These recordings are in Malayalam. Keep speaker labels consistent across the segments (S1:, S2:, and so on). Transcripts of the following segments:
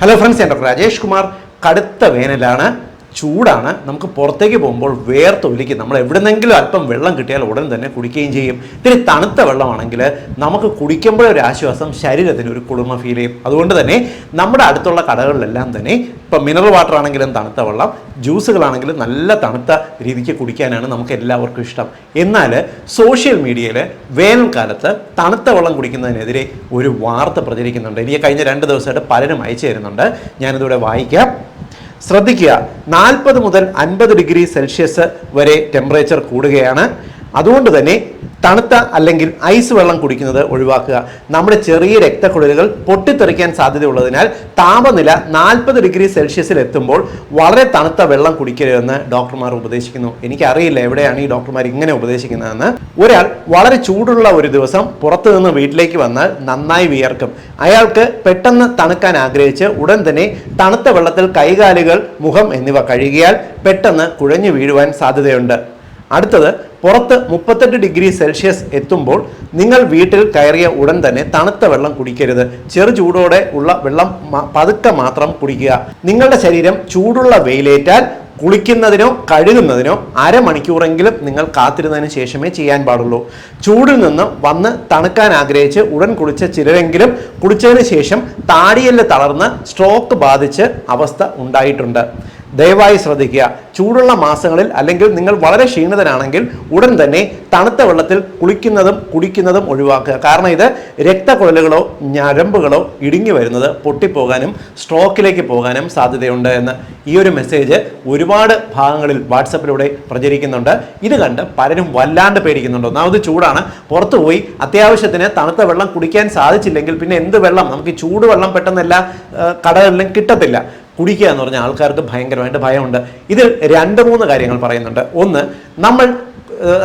S1: ഹലോ ഫ്രണ്ട്സ് ഞാൻ ഡോക്ടർ രാജേഷ് കുമാർ. കടുത്ത വേനലാണ്. ചൂടാണ് നമുക്ക് പുറത്തേക്ക് പോകുമ്പോൾ വേർത്തൊലിക്കും നമ്മൾ എവിടെന്നെങ്കിലും അല്പം വെള്ളം കിട്ടിയാൽ ഉടൻ തന്നെ കുടിക്കുകയും ചെയ്യും. ഇത്തിരി തണുത്ത വെള്ളമാണെങ്കിൽ നമുക്ക് കുടിക്കുമ്പോഴൊരു ആശ്വാസം ശരീരത്തിന് ഒരു കുളിർമ ഫീൽ ചെയ്യും. അതുകൊണ്ട് തന്നെ നമ്മുടെ അടുത്തുള്ള കടകളിലെല്ലാം തന്നെ ഇപ്പം മിനറൽ വാട്ടർ ആണെങ്കിലും തണുത്ത വെള്ളം ജ്യൂസുകളാണെങ്കിലും നല്ല തണുത്ത രീതിക്ക് കുടിക്കാനാണ് നമുക്ക് എല്ലാവർക്കും ഇഷ്ടം. എന്നാൽ സോഷ്യൽ മീഡിയയിൽ വേനൽക്കാലത്ത് തണുത്ത വെള്ളം കുടിക്കുന്നതിനെതിരെ ഒരു വാർത്ത പ്രചരിക്കുന്നുണ്ട്. എനിക്ക് കഴിഞ്ഞ രണ്ട് ദിവസമായിട്ട് പലരും അയച്ചു തരുന്നുണ്ട്. ഞാനിതിവിടെ വായിക്കാം. ശ്രദ്ധിക്കുക. നാൽപ്പത് മുതൽ അൻപത് ഡിഗ്രി സെൽഷ്യസ് വരെ ടെമ്പറേച്ചർ കൂടുകയാണ്. അതുകൊണ്ട് തന്നെ തണുത്ത അല്ലെങ്കിൽ ഐസ് വെള്ളം കുടിക്കുന്നത് ഒഴിവാക്കുക. നമ്മുടെ ചെറിയ രക്തക്കുഴലുകൾ പൊട്ടിത്തെറിക്കാൻ സാധ്യതയുള്ളതിനാൽ താപനില നാൽപ്പത് ഡിഗ്രി സെൽഷ്യസിൽ എത്തുമ്പോൾ വളരെ തണുത്ത വെള്ളം കുടിക്കരുതെന്ന് ഡോക്ടർമാർ ഉപദേശിക്കുന്നു. എനിക്കറിയില്ല എവിടെയാണ് ഈ ഡോക്ടർമാർ ഇങ്ങനെ ഉപദേശിക്കുന്നതെന്ന്. ഒരാൾ വളരെ ചൂടുള്ള ഒരു ദിവസം പുറത്തു നിന്ന് വീട്ടിലേക്ക് വന്നാൽ നന്നായി വിയർക്കും. അയാൾക്ക് പെട്ടെന്ന് തണുക്കാൻ ആഗ്രഹിച്ച് ഉടൻ തന്നെ തണുത്ത വെള്ളത്തിൽ കൈകാലുകൾ മുഖം എന്നിവ കഴുകിയാൽ പെട്ടെന്ന് കുഴഞ്ഞു വീഴുവാൻ സാധ്യതയുണ്ട്. അടുത്തത് പുറത്ത് മുപ്പത്തെട്ട് ഡിഗ്രി സെൽഷ്യസ് എത്തുമ്പോൾ നിങ്ങൾ വീട്ടിൽ കയറിയ ഉടൻ തന്നെ തണുത്ത വെള്ളം കുടിക്കരുത്. ചെറു ചൂടോടെ ഉള്ള വെള്ളം പതുക്കെ മാത്രം കുടിക്കുക. നിങ്ങളുടെ ശരീരം ചൂടുള്ള വെയിലേറ്റാൽ കുളിക്കുന്നതിനോ കഴുകുന്നതിനോ അരമണിക്കൂറെങ്കിലും നിങ്ങൾ കാത്തിരുന്നതിന് ശേഷമേ ചെയ്യാൻ പാടുള്ളൂ. ചൂടിൽ നിന്ന് വന്ന് തണുക്കാൻ ആഗ്രഹിച്ച് ഉടൻ കുളിച്ച ചിലരെങ്കിലും കുളിച്ചതിന് ശേഷം താടിയെല്ല് തളർന്ന് സ്ട്രോക്ക് ബാധിച്ച് അവസ്ഥ ഉണ്ടായിട്ടുണ്ട്. ദയവായി ശ്രദ്ധിക്കുക. ചൂടുള്ള മാസങ്ങളിൽ അല്ലെങ്കിൽ നിങ്ങൾ വളരെ ക്ഷീണിതനാണെങ്കിൽ ഉടൻ തന്നെ തണുത്ത വെള്ളത്തിൽ കുളിക്കുന്നതും കുടിക്കുന്നതും ഒഴിവാക്കുക. കാരണം ഇത് രക്തക്കുഴലുകളോ ഞരമ്പുകളോ ഇടുങ്ങി വരുന്നത് പൊട്ടിപ്പോകാനും സ്ട്രോക്കിലേക്ക് പോകാനും സാധ്യതയുണ്ട് എന്ന് ഈ ഒരു മെസ്സേജ് ഒരുപാട് ഭാഗങ്ങളിൽ വാട്സപ്പിലൂടെ പ്രചരിക്കുന്നുണ്ട്. ഇത് കണ്ട് പലരും വല്ലാണ്ട് പേടിക്കുന്നുണ്ട്. ഒന്നാമത് ചൂടാണ്. പുറത്തു പോയി അത്യാവശ്യത്തിന് തണുത്ത വെള്ളം കുടിക്കാൻ സാധിച്ചില്ലെങ്കിൽ പിന്നെ എന്ത് വെള്ളം? നമുക്ക് ചൂടുവെള്ളം പെട്ടെന്നല്ല കടകളിലും കിട്ടത്തില്ല. കുടിക്കുക എന്ന് പറഞ്ഞാൽ ആൾക്കാർക്ക് ഭയങ്കരമായിട്ട് ഭയമുണ്ട്. ഇതിൽ രണ്ട് മൂന്ന് കാര്യങ്ങൾ പറയുന്നുണ്ട്. ഒന്ന് നമ്മൾ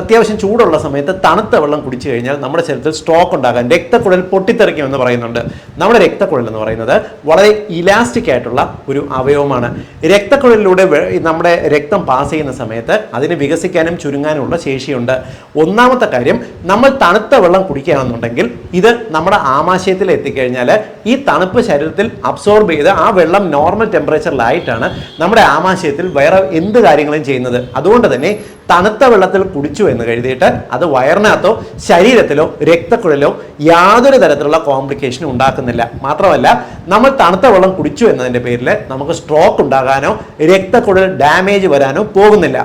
S1: അത്യാവശ്യം ചൂടുള്ള സമയത്ത് തണുത്ത വെള്ളം കുടിച്ചു കഴിഞ്ഞാൽ നമ്മുടെ ശരീരത്തിൽ സ്ട്രോക്ക് ഉണ്ടാകാൻ രക്തക്കുഴൽ പൊട്ടിത്തെറിക്കുമെന്ന് പറയുന്നുണ്ട്. നമ്മുടെ രക്തക്കുഴൽ എന്ന് പറയുന്നത് വളരെ ഇലാസ്റ്റിക് ആയിട്ടുള്ള ഒരു അവയവമാണ്. രക്തക്കുഴലിലൂടെ നമ്മുടെ രക്തം പാസ് ചെയ്യുന്ന സമയത്ത് അതിന് വികസിക്കാനും ചുരുങ്ങാനുമുള്ള ശേഷിയുണ്ട്. ഒന്നാമത്തെ കാര്യം നമ്മൾ തണുത്ത വെള്ളം കുടിക്കുകയാണെന്നുണ്ടെങ്കിൽ ഇത് നമ്മുടെ ആമാശയത്തിൽ എത്തിക്കഴിഞ്ഞാൽ ഈ തണുപ്പ് ശരീരത്തിൽ അബ്സോർബ് ചെയ്ത് ആ വെള്ളം നോർമൽ ടെമ്പറേച്ചറിലായിട്ടാണ് നമ്മുടെ ആമാശയത്തിൽ വേറെ എന്ത് കാര്യങ്ങളും ചെയ്യുന്നത്. അതുകൊണ്ട് തന്നെ തണുത്ത വെള്ളത്തിൽ കുടിച്ചു എന്ന് കരുതിയിട്ട് അത് വയറിനകത്തോ ശരീരത്തിലോ രക്തക്കുഴലോ യാതൊരു തരത്തിലുള്ള കോംപ്ലിക്കേഷനും ഉണ്ടാക്കുന്നില്ല. മാത്രമല്ല നമ്മൾ തണുത്ത വെള്ളം കുടിച്ചു എന്നതിന്റെ പേരിൽ നമുക്ക് സ്ട്രോക്ക് ഉണ്ടാകാനോ രക്തക്കുഴൽ ഡാമേജ് വരാനോ പോകുന്നില്ല.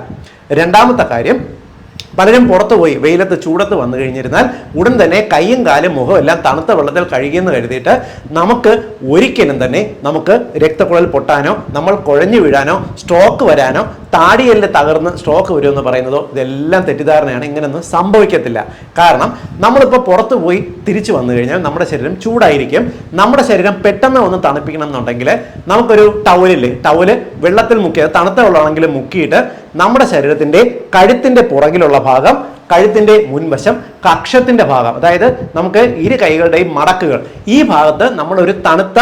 S1: രണ്ടാമത്തെ കാര്യം പലരും പുറത്തു പോയി വെയിലത്ത് ചൂടത്ത് വന്നു കഴിഞ്ഞിരുന്നാൽ ഉടൻ തന്നെ കൈയും കാലും മുഖവും എല്ലാം തണുത്ത വെള്ളത്തിൽ കഴുകിയെന്ന് കരുതിയിട്ട് നമുക്ക് ഒരിക്കലും തന്നെ നമുക്ക് രക്തക്കുഴൽ പൊട്ടാനോ നമ്മൾ കുഴഞ്ഞു വീഴാനോ സ്ട്രോക്ക് വരാനോ താടിയെല്ല് തകർന്ന് സ്ട്രോക്ക് വരുമെന്ന് പറയുന്നതോ ഇതെല്ലാം തെറ്റിദ്ധാരണയാണ്. ഇങ്ങനെയൊന്നും സംഭവിക്കത്തില്ല. കാരണം നമ്മളിപ്പോൾ പുറത്ത് പോയി തിരിച്ചു വന്നു കഴിഞ്ഞാൽ നമ്മുടെ ശരീരം ചൂടായിരിക്കും. നമ്മുടെ ശരീരം പെട്ടെന്ന് ഒന്ന് തണുപ്പിക്കണം എന്നുണ്ടെങ്കിൽ നമുക്കൊരു ടവലില്ലേ ടവൽ വെള്ളത്തിൽ മുക്കി തണുത്ത വെള്ളമാണെങ്കിൽ മുക്കിയിട്ട് നമ്മുടെ ശരീരത്തിന്റെ കഴുത്തിന്റെ പുറകിലുള്ള ഭാഗം കഴുത്തിന്റെ മുൻവശം കക്ഷത്തിന്റെ ഭാഗം അതായത് നമുക്ക് ഇരു കൈകളുടെയും മടക്കുകൾ. ഈ ഭാഗത്ത് നമ്മൾ ഒരു തണുത്ത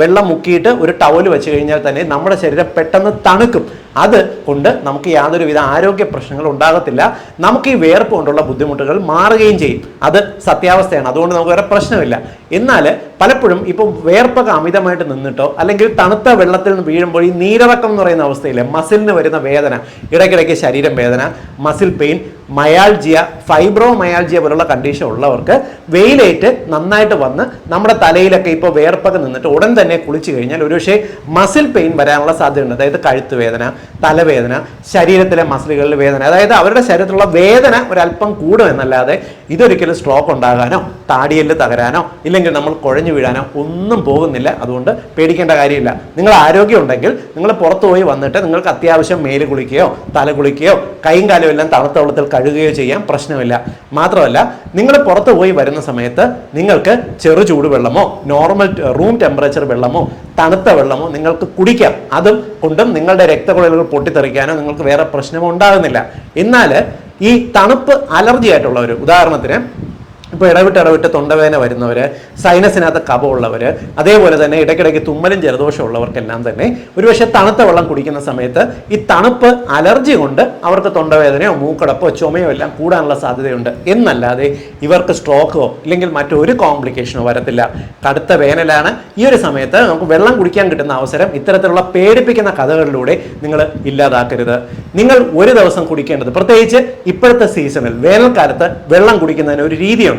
S1: വെള്ളം മുക്കിയിട്ട് ഒരു ടവൽ വെച്ച് കഴിഞ്ഞാൽ തന്നെ നമ്മുടെ ശരീരം പെട്ടെന്ന് തണുക്കും. അത് കൊണ്ട് നമുക്ക് യാതൊരുവിധ ആരോഗ്യ പ്രശ്നങ്ങളും ഉണ്ടാകത്തില്ല. നമുക്ക് ഈ വേർപ്പ് കൊണ്ടുള്ള ബുദ്ധിമുട്ടുകൾ മാറുകയും ചെയ്യും. അത് സത്യാവസ്ഥയാണ്. അതുകൊണ്ട് നമുക്ക് വേറെ പ്രശ്നമില്ല. എന്നാൽ പലപ്പോഴും ഇപ്പം വേർപ്പൊക്കെ അമിതമായിട്ട് നിന്നിട്ടോ അല്ലെങ്കിൽ തണുത്ത വെള്ളത്തിൽ നിന്ന് വീഴുമ്പോൾ ഈ നീരിറക്കം എന്ന് പറയുന്ന അവസ്ഥയിലെ മസിലിന് വരുന്ന വേദന ഇടയ്ക്കിടയ്ക്ക് ശരീരം വേദന muscle pain myalgia fibromyalgia പോലുള്ള കണ്ടീഷൻ ഉള്ളവർക്ക് വെയിലേറ്റ് നന്നായിട്ട് വന്ന് നമ്മുടെ തലയിലൊക്കെ ഇപ്പോൾ വേർപ്പൊക്കെ നിന്നിട്ട് ഉടൻ തന്നെ കുളിച്ചു കഴിഞ്ഞാൽ ഒരുപക്ഷെ മസിൽ പെയിൻ വരാനുള്ള സാധ്യതയുണ്ട്. അതായത് കഴുത്ത് വേദന തലവേദന ശരീരത്തിലെ മസിലുകളിൽ വേദന. അതായത് അവരുടെ ശരീരത്തിലുള്ള വേദന ഒരല്പം കൂടും എന്നല്ലാതെ ഇതൊരിക്കലും സ്ട്രോക്ക് ഉണ്ടാകാനോ താടിയെല്ല് തകരാനോ ഇല്ലെങ്കിൽ നമ്മൾ കുഴഞ്ഞു വീഴാനോ ഒന്നും പോകുന്നില്ല. അതുകൊണ്ട് പേടിക്കേണ്ട കാര്യമില്ല. നിങ്ങൾ ആരോഗ്യം ഉണ്ടെങ്കിൽ നിങ്ങൾ പുറത്തു പോയി വന്നിട്ട് നിങ്ങൾക്ക് അത്യാവശ്യം മേൽ കുളിക്കുകയോ തല കുളിക്കുകയോ കൈയും കാലും എല്ലാം തണുത്ത വെള്ളത്തിൽ കഴുകുകയോ ചെയ്യാൻ പ്രശ്നമില്ല. മാത്രമല്ല നിങ്ങൾ പുറത്തു പോയി വരുന്ന സമയത്ത് നിങ്ങൾക്ക് ചെറു ചൂടുവെള്ളമോ നോർമൽ റൂം ടെമ്പറേച്ചർ വെള്ളമോ തണുത്ത വെള്ളമോ നിങ്ങൾക്ക് കുടിക്കാം. അതും കൊണ്ടും നിങ്ങളുടെ രക്തക്കുഴലുകൾ പൊട്ടിത്തെറിക്കാനോ നിങ്ങൾക്ക് വേറെ പ്രശ്നമോ ഉണ്ടാകുന്നില്ല. എന്നാൽ ഈ തണുപ്പ് അലർജി ആയിട്ടുള്ളവർ ഉദാഹരണത്തിന് ഇപ്പോൾ ഇടവിട്ട് ഇടവിട്ട് തൊണ്ടവേദന വരുന്നവർ സൈനസിനകത്ത് കപമുള്ളവർ അതേപോലെ തന്നെ ഇടയ്ക്കിടയ്ക്ക് തുമ്മലും ജലദോഷം ഉള്ളവർക്കെല്ലാം തന്നെ ഒരുപക്ഷെ തണുത്ത വെള്ളം കുടിക്കുന്ന സമയത്ത് ഈ തണുപ്പ് അലർജി കൊണ്ട് അവർക്ക് തൊണ്ടവേദനയോ മൂക്കടപ്പോ ചുമയോ എല്ലാം കൂടാനുള്ള സാധ്യതയുണ്ട്. എന്നല്ലാതെ ഇവർക്ക് സ്ട്രോക്കോ ഇല്ലെങ്കിൽ മറ്റൊരു കോംപ്ലിക്കേഷനോ വരത്തില്ല. കടുത്ത വേനലാണ്. ഈ ഒരു സമയത്ത് നമുക്ക് വെള്ളം കുടിക്കാൻ കിട്ടുന്ന അവസരം ഇത്തരത്തിലുള്ള പേടിപ്പിക്കുന്ന കഥകളിലൂടെ നിങ്ങൾ ഇല്ലാതാക്കരുത്. നിങ്ങൾ ഒരു ദിവസം കുടിക്കേണ്ടത് പ്രത്യേകിച്ച് ഇപ്പോഴത്തെ സീസണിൽ വേനൽക്കാലത്ത് വെള്ളം കുടിക്കുന്നതിന് ഒരു രീതിയുണ്ട്.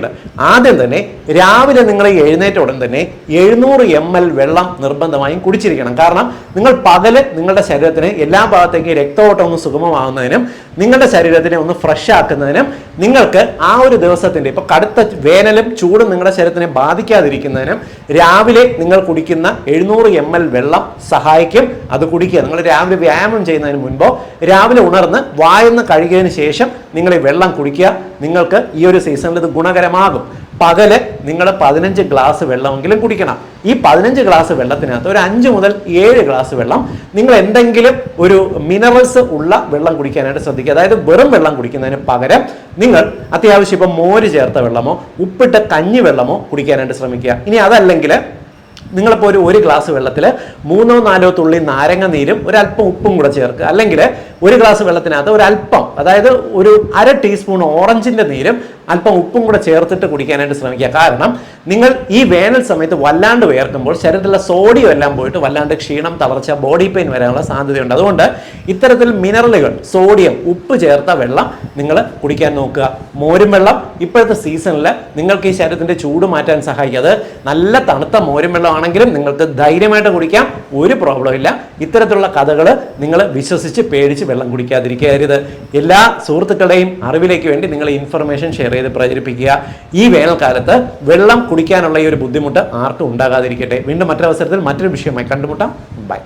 S1: ആദ്യം തന്നെ രാവിലെ നിങ്ങൾ എഴുന്നേറ്റ ഉടൻ തന്നെ എഴുന്നൂറ് എം എൽ വെള്ളം നിർബന്ധമായും കുടിച്ചിരിക്കണം. കാരണം നിങ്ങൾ പകൽ നിങ്ങളുടെ ശരീരത്തിന് എല്ലാ ഭാഗത്തേക്കും രക്തഓട്ടം ഒന്ന് സുഗമമാകുന്നതിനും നിങ്ങളുടെ ശരീരത്തിനെ ഒന്ന് ഫ്രഷ് ആക്കുന്നതിനും നിങ്ങൾക്ക് ആ ഒരു ദിവസത്തിന്റെ ഇപ്പൊ കടുത്ത വേനലും ചൂടും നിങ്ങളുടെ ശരീരത്തിനെ ബാധിക്കാതിരിക്കുന്നതിനും രാവിലെ നിങ്ങൾ കുടിക്കുന്ന എഴുന്നൂറ് എം എൽ വെള്ളം സഹായിക്കും. അത് കുടിക്കുക. നിങ്ങൾ രാവിലെ വ്യായാമം ചെയ്യുന്നതിന് മുൻപോ രാവിലെ ഉണർന്ന് വായന്ന് കഴുകിയതിന് ശേഷം നിങ്ങൾ ഈ വെള്ളം കുടിക്കുക. നിങ്ങൾക്ക് ഈ ഒരു സീസണിൽ ഇത് ഗുണകരമാകും. പകൽ നിങ്ങൾ പതിനഞ്ച് ഗ്ലാസ് വെള്ളമെങ്കിലും കുടിക്കണം. ഈ പതിനഞ്ച് ഗ്ലാസ് വെള്ളത്തിനകത്ത് ഒരു അഞ്ച് മുതൽ ഏഴ് ഗ്ലാസ് വെള്ളം നിങ്ങൾ എന്തെങ്കിലും ഒരു മിനറൽസ് ഉള്ള വെള്ളം കുടിക്കാനായിട്ട് ശ്രദ്ധിക്കുക. അതായത് വെറും വെള്ളം കുടിക്കുന്നതിന് പകരം നിങ്ങൾ അത്യാവശ്യം ഇപ്പം മോര് ചേർത്ത വെള്ളമോ ഉപ്പിട്ട കഞ്ഞി വെള്ളമോ കുടിക്കാനായിട്ട് ശ്രമിക്കുക. ഇനി അതല്ലെങ്കിൽ നിങ്ങളിപ്പോൾ ഒരു ഒരു ഗ്ലാസ് വെള്ളത്തിൽ മൂന്നോ നാലോ തുള്ളി നാരങ്ങ നീരും ഒരല്പം ഉപ്പും കൂടെ ചേർക്കുക. അല്ലെങ്കിൽ ഒരു ഗ്ലാസ് വെള്ളത്തിനകത്ത് ഒരല്പം അതായത് ഒരു അര ടീസ്പൂൺ ഓറഞ്ചിന്റെ നീരും അല്പം ഉപ്പും കൂടെ ചേർത്തിട്ട് കുടിക്കാനായിട്ട് ശ്രമിക്കുക. കാരണം നിങ്ങൾ ഈ വേനൽ സമയത്ത് വല്ലാണ്ട് വേർക്കുമ്പോൾ ശരീരത്തിലെ സോഡിയം എല്ലാം പോയിട്ട് വല്ലാണ്ട് ക്ഷീണം തളർച്ച ബോഡി പെയിൻ വരാനുള്ള സാധ്യതയുണ്ട്. അതുകൊണ്ട് ഇത്തരത്തിൽ മിനറലുകൾ സോഡിയം ഉപ്പ് ചേർത്ത വെള്ളം നിങ്ങൾ കുടിക്കാൻ നോക്കുക. മോരും വെള്ളം ഇപ്പോഴത്തെ സീസണിൽ നിങ്ങൾക്ക് ഈ ശരീരത്തിന്റെ ചൂട് മാറ്റാൻ സഹായിക്കും. അത് നല്ല തണുത്ത മോരും വെള്ളമാണെങ്കിലും നിങ്ങൾക്ക് ധൈര്യമായിട്ട് കുടിക്കാം. ഒരു പ്രോബ്ലം ഇല്ല. ഇത്തരത്തിലുള്ള കഥകൾ നിങ്ങൾ വിശ്വസിച്ച് പേടിച്ച് വെള്ളം കുടിക്കാതിരിക്കരുത്. എല്ലാ സുഹൃത്തുക്കളുടെയും അറിവിലേക്ക് വേണ്ടി നിങ്ങൾ ഇൻഫർമേഷൻ ഷെയർ ചെയ്ത് പ്രചരിപ്പിക്കുക. ഈ വേനൽക്കാലത്ത് വെള്ളം കുടിക്കാനുള്ള ഈ ഒരു ബുദ്ധിമുട്ട് ആർക്കും ഉണ്ടാകാതിരിക്കട്ടെ. വീണ്ടും മറ്റൊരവസരത്തിൽ മറ്റൊരു വിഷയമായി കണ്ടുമുട്ടാം. ബൈ.